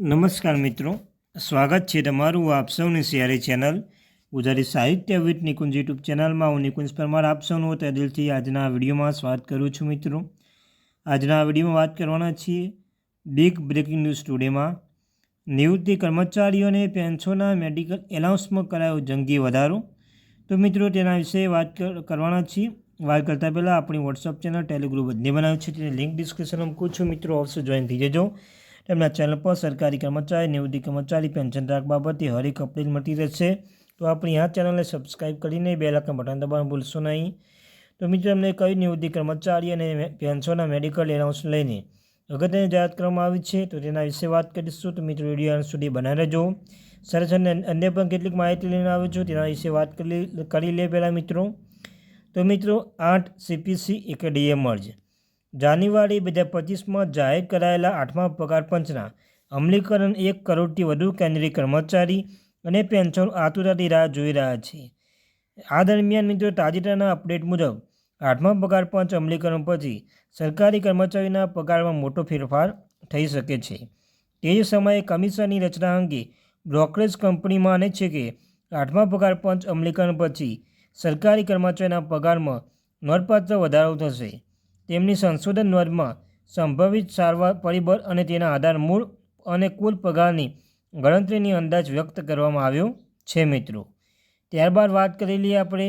નમસ્કાર મિત્રો. સ્વાગત છે તમારું આપ સૌની સિયારી ચેનલ ગુજરાતી સાહિત્ય વિથ નિકુંજ યુટ્યુબ ચેનલમાં. હું નિકુંજ પરમાર આપ સૌનું તે દિલથી આજના વિડીયોમાં સ્વાગત કરું છું મિત્રો. આજના વિડીયોમાં વાત કરવાના છીએ બિગ બ્રેકિંગ ન્યૂઝ ટુડેમાં નિવૃત્તિ કર્મચારીઓને પેન્શનના મેડિકલ એલાઉન્સમાં કરાયો જંગી વધારો. તો મિત્રો, તેના વિશે વાત કર- કરવાના છીએ. વાત કરતાં પહેલાં આપણી વોટ્સઅપ ચેનલ ટેલિગ્રુપ બંને બનાવ્યું છે. તેની લિંક ડિસ્ક્રિપ્શનમાં મૂકું છું. મિત્રો અવશ્ય જોઈન થઈ જજો. તેમના ચેનલ પર સરકારી કર્મચારી નિવૃત્તિ કર્મચારી પેન્શન રાખ બાબતે હરેક અપડેટ મળતી રહેશે. તો આપણી આ ચેનલને સબસ્ક્રાઈબ કરીને બે લાખના બટન દબાવવાનું ભૂલશો નહીં. તો મિત્રો, એમને કઈ નિવૃત્તિ કર્મચારી અને પેન્શનના મેડિકલ એલાઉન્સ લઈને અગત્યની જાહેરાત કરવામાં આવી છે. તો તેના વિશે વાત કરીશું. તો મિત્રો, વીડિયો અંત સુધી બનાવી રહેજો. સરસ અને અન્ય પણ કેટલીક માહિતી લઈને આવ્યો છું. તેના વિશે વાત કરી લે પહેલાં મિત્રો. તો મિત્રો, આઠ સીપીસી એકેડીએ મર્જ જાન્યુઆરી બે હજાર પચીસમાં જાહેર કરાયેલા આઠમા પગાર પંચના અમલીકરણ એક કરોડથી વધુ કેન્દ્રીય કર્મચારી અને પેન્શન આતુરતાથી રાહ જોઈ રહ્યા છે. આ દરમિયાન મિત્રો તાજેતરના અપડેટ મુજબ, આઠમા પગાર પંચ અમલીકરણ પછી સરકારી કર્મચારીના પગારમાં મોટો ફેરફાર થઈ શકે છે. તે જ સમયે કમિશનની રચના અંગે બ્રોકરેજ કંપની માને છે કે, આઠમા પગાર પંચ અમલીકરણ પછી સરકારી કર્મચારીના પગારમાં નોંધપાત્ર વધારો થશે. તેમની સંશોધન નોંધમાં સંભવિત સારવાર પરિબળ અને તેના આધાર મૂળ અને કુલ પગારની ગણતરીની અંદાજ વ્યક્ત કરવામાં આવ્યો છે, મિત્રો. ત્યારબાદ વાત કરી લઈએ આપણે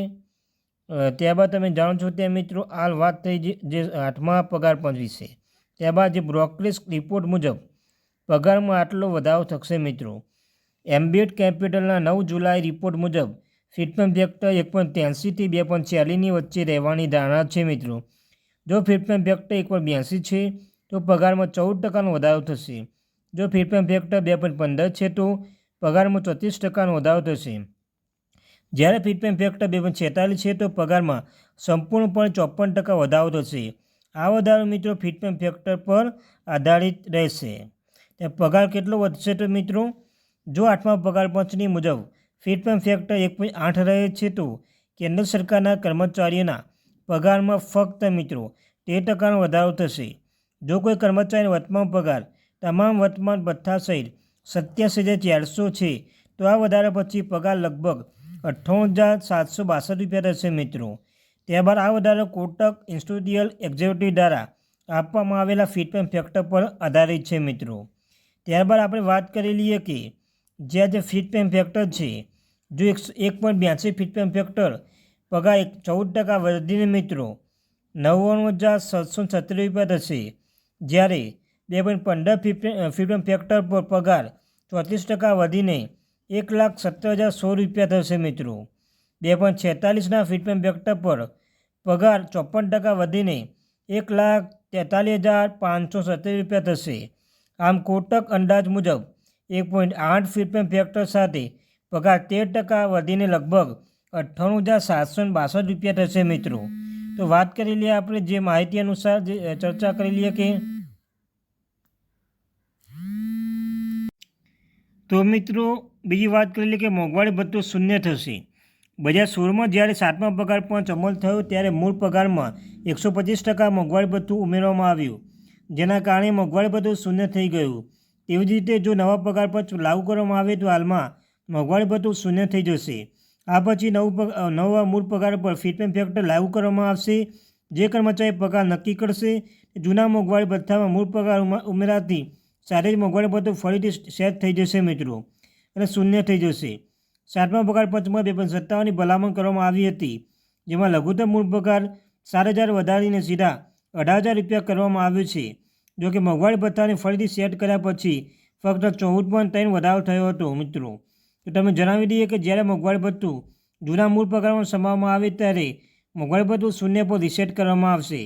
ત્યારબાદ તમે જાણો છો ત્યાં મિત્રો, હાલ વાત થઈ જે આઠમા પગાર પંચ વિશે. ત્યારબાદ જે બ્રોકરેજ રિપોર્ટ મુજબ પગારમાં આટલો વધારો થશે, મિત્રો. એમ્બિયટ કેપિટલના નવ જુલાઈ રિપોર્ટ મુજબ ફિટમેન્ટ વ્યક્ત એક પોઈન્ટ ત્યાંસીથી બે પોઈન્ટ ચાલીસની વચ્ચે રહેવાની ધારણા છે, મિત્રો. જો ફિટમેન્ટ ફેક્ટર એક પોઈન્ટ બ્યાસી છે, તો પગારમાં ચૌદ ટકાનો વધારો થશે. જો ફિટમેન્ટ ફેક્ટર બે પોઈન્ટ પંદર છે, તો પગારમાં ચોત્રીસ ટકાનો વધારો થશે. જ્યારે ફિટમેન્ટ ફેક્ટર બે પોઈન્ટ છેતાલીસ છે, તો પગારમાં સંપૂર્ણપણે ચોપન ટકા વધારો થશે. આ વધારો મિત્રો ફિટમેન્ટ ફેક્ટર પર આધારિત રહેશે. પગાર કેટલો વધશે તો મિત્રો? જો આઠમા પગાર પંચની મુજબ ફિટમેન્ટ ફેક્ટર એક પોઈન્ટ આઠ રહે છે, તો કેન્દ્ર સરકારના કર્મચારીઓના પગારમાં ફક્ત મિત્રો તેર ટકાનો વધારો થશે. જો કોઈ કર્મચારીનો વર્તમાન પગાર, તમામ વર્તમાન ભથ્થા સહિત સત્યાસી હજાર ચારસો છે, તો આ વધારા પછી પગાર લગભગ અઠ્ઠાવન હજાર સાતસો બાસઠ રૂપિયા થશે મિત્રો. ત્યારબાદ આ વધારો કોટક ઇન્સ્ટિટ્યુટિયલ એક્ઝિક્યુટિવ દ્વારા આપવામાં આવેલા ફિટમેન્ટ ફેક્ટર પર આધારિત છે મિત્રો. ત્યારબાદ આપણે વાત કરી લઈએ કે જે આજે ફિટમેન્ટ ફેક્ટર છે, જો એક એક પોઈન્ટ બ્યાસી ફિટમેન્ટ ફેક્ટર પગાર એક ચૌદ ટકા વધીને મિત્રો. નવ્વાણું હજાર સાતસો છત્રીસ રૂપિયા થશે. જ્યારે બે પોઈન્ટ પંદર ફિટમેન્ટ ફેક્ટર પર પગાર ચોત્રીસ ટકા વધીને એક લાખ સત્તર હજાર સો રૂપિયા થશે મિત્રો. બે પોઈન્ટ છેતાલીસના ફિટમેન્ટ ફેક્ટર પર પગાર ચોપન ટકા વધીને એક લાખ તેતાલીસ હજાર પાંચસો સત્તર રૂપિયા થશે. આમ કોટક અંદાજ મુજબ એક પોઈન્ટ આઠ ફિટમેન્ટ ફેક્ટર સાથે પગાર તેર ટકા વધીને લગભગ અઠ્ઠાણું હજાર સાતસો ને બાસઠ રૂપિયા થશે મિત્રો. તો વાત કરી લઈએ આપણે જે માહિતી અનુસાર જે ચર્ચા કરી લઈએ કે તો મિત્રો, બીજી વાત કરી લઈએ કે મોંઘવારી ભથ્થું શૂન્ય થશે. બે હજાર સોળમાં જ્યારે સાતમા પગાર પંચ અમલ થયો ત્યારે મૂળ પગારમાં એકસો પચીસ ટકા મોંઘવારી ભથ્થું ઉમેરવામાં આવ્યું. જેના કારણે મોંઘવારી ભથ્થું શૂન્ય થઈ ગયું. તેવી જ રીતે જો નવા પગાર પંચ લાગુ કરવામાં આવે તો હાલમાં મોંઘવારી ભથ્થું શૂન્ય થઈ જશે. આ પછી નવું નવા મૂળ પગાર પર ફિટમેન્ટ ફેક્ટર લાગુ કરવામાં આવશે. જે કર્મચારી પગાર નક્કી કરશે, જૂના મોંઘવારી ભથ્થામાં મૂળ પગાર ઉમેરાતી સાથે જ મોંઘવારી ભથ્થું ફરીથી સેટ થઈ જશે મિત્રો. અને શૂન્ય થઈ જશે. સાતમા પગાર પંચમાં બે પણ સત્તાવનની ભલામણ કરવામાં આવી હતી, જેમાં લઘુત્તમ મૂળ પગાર સાત હજાર વધારીને સીધા અઢાર હજાર રૂપિયા કરવામાં આવ્યો છે. જો કે મોંઘવારી ભથ્થાને ફરીથી સેટ કર્યા પછી ફક્ત ચૌદ પોઈન્ટ ત્રણ વધારો થયો હતો મિત્રો. તો તમે જણાવી દઈએ કે જ્યારે મોંઘવારી ભથ્થું જૂના મૂળ પગારમાં સમાવવામાં આવે ત્યારે મોંઘવારી ભથ્થું શૂન્ય પર રિસેટ કરવામાં આવશે.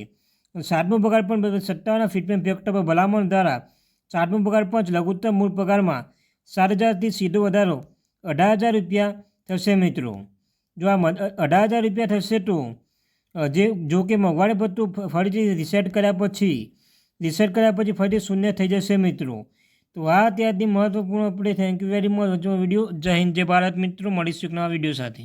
સાતમો પગાર પણ સત્તાવનના ફિટમેન્ટ ફેક્ટર પર ભલામણ દ્વારા સાતમો પગાર પંચ લઘુત્તમ મૂળ પગારમાં સાત હજારથી સીધો વધારો અઢાર હજાર રૂપિયા થશે મિત્રો. જો આ અઢાર હજાર રૂપિયા થશે તો જે, જો કે મોંઘવારી ભથ્થું ફરીથી રિસેટ કર્યા પછી રિસેટ કર્યા પછી ફરીથી શૂન્ય થઈ જશે મિત્રો. તો આ ત્યારથી મહત્વપૂર્ણ update thank you very much video જય હિન્દ, જય ભારત. મિત્રો, મળીશું એક નવા વીડિયો સાથે.